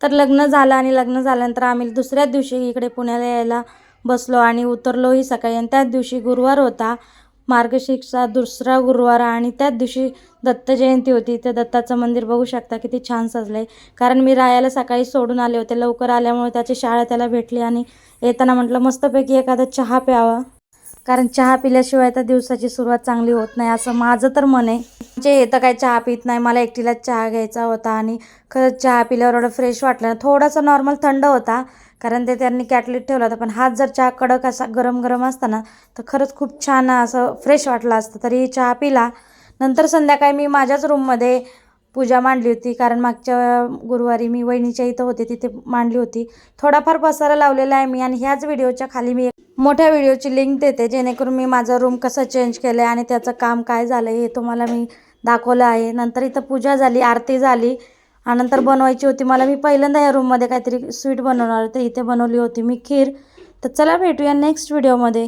तर लग्न झालं आणि लग्न झाल्यानंतर आम्ही दुसऱ्याच दिवशी इकडे पुण्याला यायला बसलो आणि उतरलोही सकाळी. आणि त्याच दिवशी गुरुवार होता. मार्गशीर्षचा दुसरा गुरुवार आणि त्याच दिवशी दत्त जयंती होती. त्या दत्ताचं मंदिर बघू शकता किती छान सजलं आहे कारण मी रायाला सकाळी सोडून आले होते. लवकर आल्यामुळे त्याची शाळा त्याला भेटली आणि येताना म्हटलं मस्तपैकी एखादा चहा प्यावा. कारण चहा पिल्याशिवाय तर दिवसाची सुरुवात चांगली होत नाही असं माझं तर मन आहे. जे तर काय चहा पित नाही मला एकटीलाच चहा घ्यायचा होता आणि खरंच चहा पिल्यावर एवढं फ्रेश वाटलं थोडासा नॉर्मल थंड होता कारण ते त्यांनी कॅटलीत ठेवला होता पण हात जर चहा कडक असा गरम गरम असता ना तर खरंच खूप छान असं फ्रेश वाटलं असतं. तरी चहा पिला. नंतर संध्याकाळी मी माझ्याच रूममध्ये पूजा मांडली होती कारण मागच्या गुरुवारी मी वहिनीच्या इथं होते तिथे मांडली होती. थोडाफार पसारा लावलेला आहे मी आणि ह्याच व्हिडिओच्या खाली मी एक मोठ्या व्हिडिओची लिंक देते जेणेकरून मी माझं रूम कसं चेंज केलं आहे आणि त्याचं काम काय झालं हे तुम्हाला मी दाखवलं आहे. नंतर इथं पूजा झाली आरती झाली आणि नंतर बनवायची होती. मला मी पहिल्यांदा या रूममध्ये काहीतरी स्वीट बनवणार होते. इथे बनवली होती मी खीर. तर चला भेटूया नेक्स्ट व्हिडिओमध्ये